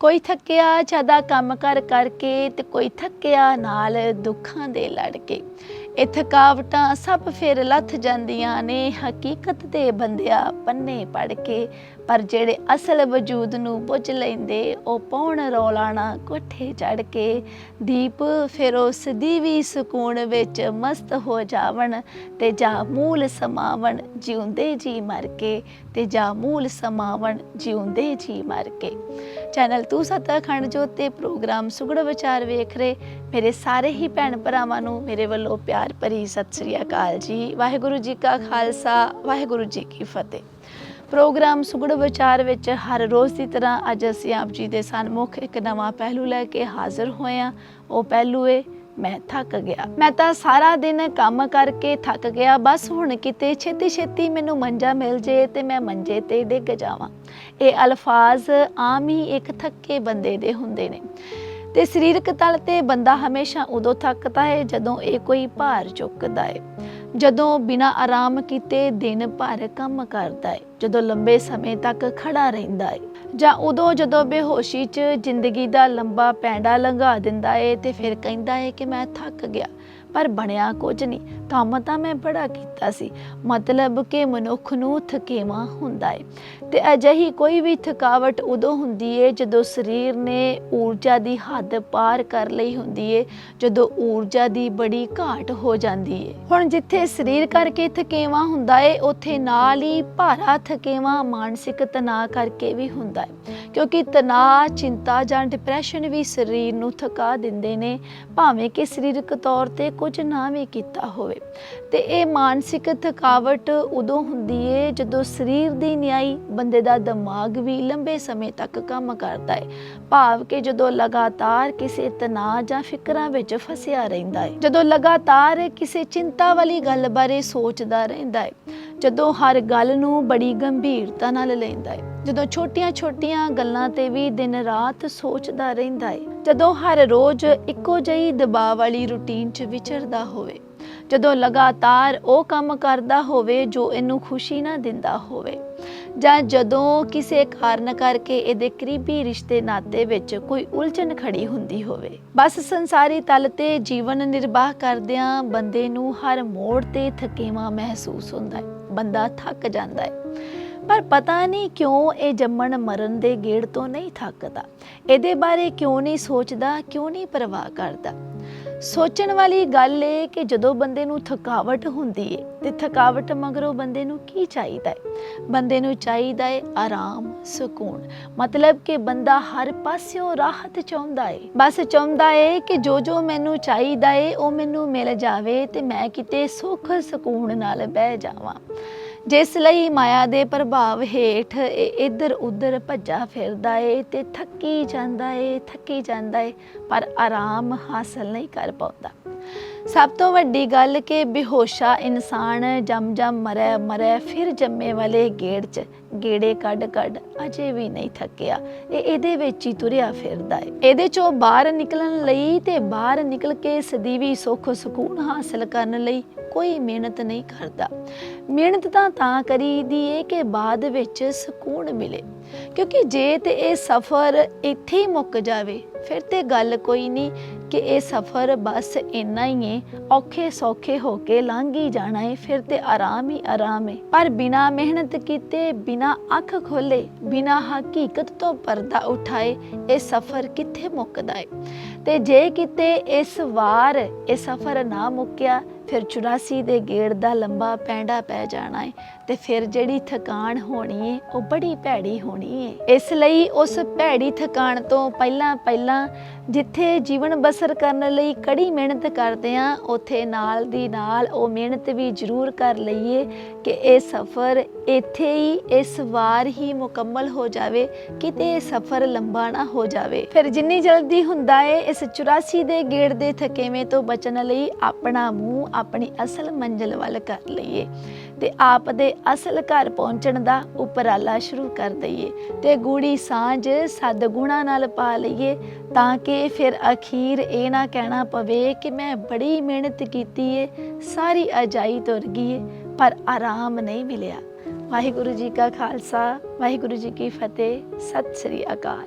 ਕੋਈ ਥੱਕਿਆ ਜ਼ਿਆਦਾ ਕੰਮ ਕਰ ਕਰਕੇ ਤੇ ਕੋਈ ਥੱਕਿਆ ਨਾਲ ਦੁੱਖਾਂ ਦੇ ਲੜ ਕੇ। ਇਹ ਥਕਾਵਟਾਂ ਸਭ ਫਿਰ ਲੱਥ ਜਾਂਦੀਆਂ ਨੇ। ਹਕੀਕਤ ਦੇ ਬੰਦਿਆ ਪੰਨੇ ਪੜ ਕੇ। ਪਰ ਜਿਹੜੇ ਅਸਲ ਵਜੂਦ ਨੂੰ ਬੁੱਝ ਲੈਂਦੇ, ਉਹ ਪੌਣ ਰੌਲਾਣਾ ਕੋਠੇ ਚੜ ਕੇ। ਦੀਪ ਫਿਰ ਉਸ ਦੀ ਵੀ ਸਕੂਨ ਵਿੱਚ ਮਸਤ ਹੋ ਜਾਵਣ ਤੇ ਜਾ ਮੂਲ ਸਮਾਵਣ ਜਿਉਂਦੇ ਜੀ ਮਰ ਕੇ। ਤੇ ਜਾ ਮੂਲ ਸਮਾਵਣ ਜਿਉਂਦੇ ਜੀ ਮਰ ਕੇ। ਚੈਨਲ ਤੂੰ ਸਤਾ ਖੰਡ ਜੋਤ ਤੇ ਪ੍ਰੋਗਰਾਮ ਸੁਗੜ ਵਿਚਾਰ ਵੇਖ ਰਹੇ। ਮੇਰੇ ਸਾਰੇ ਹੀ ਭੈਣ ਭਰਾਵਾਂ ਨੂੰ ਮੇਰੇ ਵੱਲੋਂ ਪਿਆਰ ਭਰੀ। ਸਤਿ ਸ੍ਰੀ ਅਕਾਲ ਜੀ। ਵਾਹਿਗੁਰੂ ਜੀ ਕਾ ਖਾਲਸਾ, ਵਾਹਿਗੁਰੂ ਜੀ ਕੀ ਫਤਿਹ। ਪ੍ਰੋਗਰਾਮ ਸੁਗੜ ਵਿਚਾਰ ਵਿੱਚ ਹਰ ਰੋਜ਼ ਦੀ ਤਰ੍ਹਾਂ ਅੱਜ ਅਸੀਂ ਆਪ ਜੀ ਦੇ ਸਨਮੁਖ ਇੱਕ ਨਵਾਂ ਪਹਿਲੂ ਲੈ ਕੇ ਹਾਜ਼ਰ ਹੋਏ ਹਾਂ। ਉਹ ਪਹਿਲੂ ਏ, ਮੈਂ ਥੱਕ ਗਿਆ। ਮੈਂ ਤਾਂ ਸਾਰਾ ਦਿਨ ਕੰਮ ਕਰਕੇ ਥੱਕ ਗਿਆ। ਬਸ ਹੁਣ ਕਿਤੇ ਛੇਤੀ ਛੇਤੀ ਮੈਨੂੰ ਮੰਜਾ ਮਿਲ ਜੇ ਤੇ ਮੈਂ ਮੰਜੇ ਤੇ ਡਿੱਗ ਜਾਵਾਂ। ਇਹ ਅਲਫਾਜ਼ ਆਮ ਹੀ ਇੱਕ ਥੱਕੇ ਬੰਦੇ ਦੇ ਹੁੰਦੇ ਨੇ। ਤੇ ਸਰੀਰਕ ਤਲ ਤੇ ਬੰਦਾ ਹਮੇਸ਼ਾ ਉਦੋਂ ਥੱਕਦਾ ਹੈ ਜਦੋਂ ਇਹ ਕੋਈ ਭਾਰ ਚੁੱਕਦਾ ਹੈ। ਜਦੋਂ ਬਿਨਾਂ ਆਰਾਮ ਕੀਤੇ ਦਿਨ ਭਰ ਕੰਮ ਕਰਦਾ ਹੈ, ਜਦੋਂ ਲੰਬੇ ਸਮੇਂ ਤੱਕ ਖੜਾ ਰਹਿੰਦਾ ਹੈ ਜਾਂ ਉਦੋਂ ਜਦੋਂ ਬੇਹੋਸ਼ੀ 'ਚ ਜ਼ਿੰਦਗੀ ਦਾ ਲੰਬਾ ਪੈਂਡਾ ਲੰਘਾ ਦਿੰਦਾ ਏ ਤੇ ਫਿਰ ਕਹਿੰਦਾ ਏ ਕਿ ਮੈਂ ਥੱਕ ਗਿਆ, ਪਰ ਬਣਿਆ ਕੁਝ ਨਹੀਂ। ਕੰਮ ਤਾਂ ਮੈਂ ਬੜਾ ਕੀਤਾ ਸੀ। ਮਤਲਬ ਕਿ ਮਨੁੱਖ ਨੂੰ ਥਕੇਵਾ ਹੁੰਦਾ ਏ। ਤੇ ਅਜਿਹੀ ਕੋਈ ਵੀ ਥਕਾਵਟ ਉਦੋਂ ਹੁੰਦੀ ਏ ਜਦੋਂ ਸਰੀਰ ਨੇ ਊਰਜਾ ਦੀ ਹੱਦ ਪਾਰ ਕਰ ਲਈ ਹੁੰਦੀ ਏ, ਜਦੋਂ ਊਰਜਾ ਦੀ ਬੜੀ ਘਾਟ ਹੋ ਜਾਂਦੀ ਏ। ਹੁਣ ਜਿੱਥੇ ਸਰੀਰ ਕਰਕੇ ਥਕੇਵਾ ਹੁੰਦਾ ਏ, ਉੱਥੇ ਨਾਲ ਹੀ ਭਾਰਾ ਥਕੇਵਾ ਮਾਨਸਿਕ ਤਣਾਅ ਕਰਕੇ ਵੀ ਹੁੰਦਾ ਹੈ ਕਿਉਂਕਿ ਤਣਾਅ, ਚਿੰਤਾ ਜਾਂ ਡਿਪਰੈਸ਼ਨ ਵੀ ਸਰੀਰ ਨੂੰ ਥਕਾ ਦਿੰਦੇ ਨੇ, ਭਾਵੇਂ ਕਿ ਸਰੀਰਕ ਤੌਰ ਤੇ ਕੁਝ ਨਾ ਵੀ ਕੀਤਾ ਹੋਵੇ। ਤੇ ਇਹ ਮਾਨਸਿਕ ਥਕਾਵਟ ਉਦੋਂ ਹੁੰਦੀ ਏ ਜਦੋਂ ਸਰੀਰ ਦੀ ਨਿਆਈ ਬੰਦੇ ਦਾ ਦਿਮਾਗ ਵੀ ਲੰਬੇ ਸਮੇਂ ਤੱਕ ਕੰਮ ਕਰਦਾ ਹੈ ਭਾਵ ਕਿ ਜਦੋਂ ਲਗਾਤਾਰ ਕਿਸੇ ਤਣਾਅ ਜਾਂ ਫਿਕਰਾਂ ਵਿੱਚ ਫਸਿਆ ਰਹਿੰਦਾ ਹੈ ਜਦੋਂ ਲਗਾਤਾਰ ਕਿਸੇ ਚਿੰਤਾ ਵਾਲੀ ਗੱਲ ਬਾਰੇ ਸੋਚਦਾ ਰਹਿੰਦਾ ਹੈ ਜਦੋਂ ਹਰ ਗੱਲ ਨੂੰ ਬੜੀ ਗੰਭੀਰਤਾ ਨਾਲ ਲੈਂਦਾ ਹੈ ਜਦੋਂ ਛੋਟੀਆਂ-ਛੋਟੀਆਂ ਗੱਲਾਂ ਤੇ ਵੀ ਦਿਨ ਰਾਤ ਸੋਚਦਾ ਰਹਿੰਦਾ ਹੈ ਜਦੋਂ ਹਰ ਰੋਜ਼ ਇੱਕੋ ਜਿਹੀ ਦਬਾਅ ਵਾਲੀ ਰੁਟੀਨ 'ਚ ਵਿਚਰਦਾ ਹੋਵੇ। ਜਦੋਂ ਲਗਾਤਾਰ ਉਹ ਕੰਮ ਕਰਦਾ ਹੋਵੇ ਜੋ ਇਹਨੂੰ ਖੁਸ਼ੀ ਨਾ ਦਿੰਦਾ ਹੋਵੇ। ਜਾਂ ਜਦੋਂ ਕਿਸੇ ਕਾਰਨ ਕਰਕੇ ਇਹਦੇ ਕਰੀਬੀ ਰਿਸ਼ਤੇ ਨਾਤੇ ਵਿੱਚ ਕੋਈ ਉਲਝਣ ਖੜੀ ਹੁੰਦੀ ਹੋਵੇ। ਬਸ ਸੰਸਾਰੀ ਤਲ ਤੇ ਜੀਵਨ ਨਿਰਵਾਹ ਕਰਦਿਆਂ ਬੰਦੇ ਨੂੰ ਹਰ ਮੋੜ ਤੇ ਥਕੇਵਾ ਮਹਿਸੂਸ ਹੁੰਦਾ ਹੈ। ਬੰਦਾ ਥੱਕ ਜਾਂਦਾ ਹੈ। ਪਰ ਪਤਾ ਨਹੀਂ ਕਿਉਂ ਇਹ ਜੰਮਣ ਮਰਨ ਦੇ ਗੇੜ ਤੋਂ ਨਹੀਂ ਥੱਕਦਾ। ਇਹਦੇ ਬਾਰੇ ਕਿਉਂ ਨਹੀਂ ਸੋਚਦਾ, ਕਿਉਂ ਨਹੀਂ ਪਰਵਾਹ ਕਰਦਾ। ਸੋਚਣ ਵਾਲੀ ਗੱਲ ਏ ਕਿ ਜਦੋਂ ਬੰਦੇ ਨੂੰ ਥਕਾਵਟ ਹੁੰਦੀ ਏ, ਤੇ ਥਕਾਵਟ ਮਗਰੋਂ ਬੰਦੇ ਨੂੰ ਕੀ ਚਾਹੀਦਾ ਹੈ ਬੰਦੇ ਨੂੰ ਚਾਹੀਦਾ ਏ ਆਰਾਮ, ਸਕੂਨ। ਮਤਲਬ ਕਿ ਬੰਦਾ ਹਰ ਪਾਸਿਓਂ ਰਾਹਤ ਚਾਹੁੰਦਾ ਏ। ਬਸ ਚਾਹੁੰਦਾ ਏ ਕਿ ਜੋ ਜੋ ਮੈਨੂੰ ਚਾਹੀਦਾ ਏ, ਉਹ ਮੈਨੂੰ ਮਿਲ ਜਾਵੇ ਤੇ ਮੈਂ ਕਿਤੇ ਸੁੱਖ ਸਕੂਨ ਨਾਲ ਬਹਿ ਜਾਵਾਂ। ਜਿਸ ਲਈ ਮਾਇਆ ਦੇ ਪ੍ਰਭਾਵ ਹੇਠ ਇਹ ਇੱਧਰ ਉੱਧਰ ਭੱਜਾ ਫਿਰਦਾ ਏ ਤੇ ਥੱਕੀ ਜਾਂਦਾ ਏ, ਥੱਕੀ ਜਾਂਦਾ ਏ, ਪਰ ਆਰਾਮ ਹਾਸਲ ਨਹੀਂ ਕਰ ਪਾਉਂਦਾ। ਸਭ ਤੋਂ ਵੱਡੀ ਗੱਲ ਕਿ ਬੇਹੋਸ਼ਾ ਇਨਸਾਨ ਜੰਮ ਜਮ ਮਰੈ ਮਰੈ ਫਿਰ ਜੰਮੇ ਵਾਲੇ ਗੇੜ 'ਚ ਗੇੜੇ ਕੱਢ ਕੱਢ ਅਜੇ ਵੀ ਨਹੀਂ ਥੱਕਿਆ। ਇਹ ਇਹਦੇ ਵਿੱਚ ਹੀ ਤੁਰਿਆ ਫਿਰਦਾ ਹੈ। ਇਹਦੇ ਚੋਂ ਬਾਹਰ ਨਿਕਲਣ ਲਈ ਤੇ ਬਾਹਰ ਨਿਕਲ ਕੇ ਸਦੀਵੀ ਸੁੱਖ ਸਕੂਨ ਹਾਸਲ ਕਰਨ ਲਈ ਕੋਈ ਮਿਹਨਤ ਨਹੀਂ ਕਰਦਾ। ਮਿਹਨਤ ਤਾਂ ਤਾਂ ਕਰੀਦੀ ਏ ਕਿ ਬਾਅਦ ਵਿੱਚ ਸਕੂਨ ਮਿਲੇ। ਕਿਉਂਕਿ ਜੇ ਤੇ ਇਹ ਸਫ਼ਰ ਇੱਥੇ ਹੀ ਮੁੱਕ ਜਾਵੇ ਫਿਰ ਤੇ ਗੱਲ ਕੋਈ ਨਹੀਂ ਕਿ ਇਹ ਸਫ਼ਰ ਬਸ ਇੰਨਾ ਹੀ ਹੈ ਔਖੇ ਸੌਖੇ ਹੋ ਕੇ ਲੰਘ ਹੀ ਜਾਣਾ ਏ, ਫਿਰ ਤੇ ਆਰਾਮ ਹੀ ਆਰਾਮ ਏ। ਪਰ ਬਿਨਾ ਮਿਹਨਤ ਕੀਤੇ, ਬਿਨਾ ਅੱਖ ਖੋਲੇ ਬਿਨਾ ਹਕੀਕਤ ਤੋਂ ਪਰਦਾ ਉਠਾਏ, ਇਹ ਸਫ਼ਰ ਕਿੱਥੇ ਮੁੱਕਦਾ ਹੈ ਤੇ ਜੇ ਕਿਤੇ ਇਸ ਵਾਰ ਇਹ ਸਫ਼ਰ ਨਾ ਮੁੱਕਿਆ ਫਿਰ 84 ਦੇ ਗੇੜ ਦਾ ਲੰਬਾ ਪੈਂਡਾ ਪੈ ਜਾਣਾ ਹੈ ਤੇ ਫਿਰ ਜਿਹੜੀ ਥਕਾਨ ਹੋਣੀ ਹੈ ਉਹ ਬੜੀ ਭੈੜੀ ਹੋਣੀ ਹੈ ਇਸ ਲਈ ਉਸ ਭੈੜੀ ਥਕਾਨ ਤੋਂ ਪਹਿਲਾਂ ਪਹਿਲਾਂ ਜਿੱਥੇ ਜੀਵਨ ਬਸਰ ਕਰਨ ਲਈ ਕੜੀ ਮਿਹਨਤ ਕਰਦੇ ਆ ਉਥੇ ਨਾਲ ਦੀ ਨਾਲ ਉਹ ਮਿਹਨਤ ਵੀ ਜ਼ਰੂਰ ਕਰ ਲਈਏ ਕਿ ਇਹ ਸਫ਼ਰ ਇੱਥੇ ਹੀ, ਇਸ ਵਾਰ ਹੀ ਮੁਕੰਮਲ ਹੋ ਜਾਵੇ, ਕਿਤੇ ਇਹ ਸਫ਼ਰ ਲੰਬਾ ਨਾ ਹੋ ਜਾਵੇ। ਫਿਰ ਜਿੰਨੀ ਜਲਦੀ ਹੁੰਦਾ ਏ, ਇਸ 84 ਦੇ ਗੇੜ ਦੇ ਥਕੇਵੇਂ ਤੋਂ ਬਚਣ ਲਈ ਆਪਣਾ ਮੂੰਹ, ਆਪਣੀ ਅਸਲ ਮੰਜ਼ਿਲ ਵੱਲ ਕਰ ਲਈਏ। ਤੇ ਆਪ ਦੇ ਅਸਲ ਘਰ ਪਹੁੰਚਣ ਦਾ ਉਪਰਾਲਾ ਸ਼ੁਰੂ ਕਰ ਦਈਏ ਤੇ ਗੂੜੀ ਸਾਂਝ ਸਦਗੁਣਾ ਨਾਲ ਪਾ ਲਈਏ ਤਾਂ ਕਿ ਫਿਰ ਅਖੀਰ ਇਹ ਨਾ ਕਹਿਣਾ ਪਵੇ ਕਿ ਮੈਂ ਬੜੀ ਮਿਹਨਤ ਕੀਤੀ ਏ, ਸਾਰੀ ਅਜਾਈ ਤੁਰ ਗਈ ਏ, ਪਰ ਆਰਾਮ ਨਹੀਂ ਮਿਲਿਆ। ਵਾਹਿਗੁਰੂ ਜੀ ਕਾ ਖਾਲਸਾ, ਵਾਹਿਗੁਰੂ ਜੀ ਕੀ ਫਤਿਹ, ਸਤਿ ਸ੍ਰੀ ਅਕਾਲ।